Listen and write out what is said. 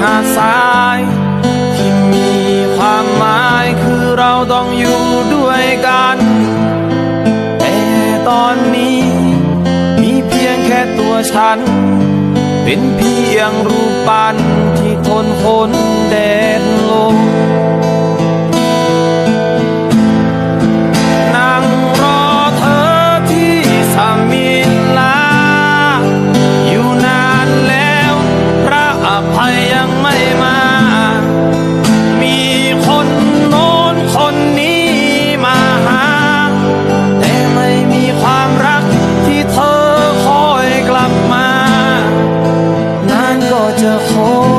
หาดทราย ที่มีความหมายคือเราต้องอยู่ด้วยกันแต่ตอนนี้ มีเพียงแค่ตัวฉัน เป็นเพียงรูปปั้นที่ทนคนแดดลม what to hold.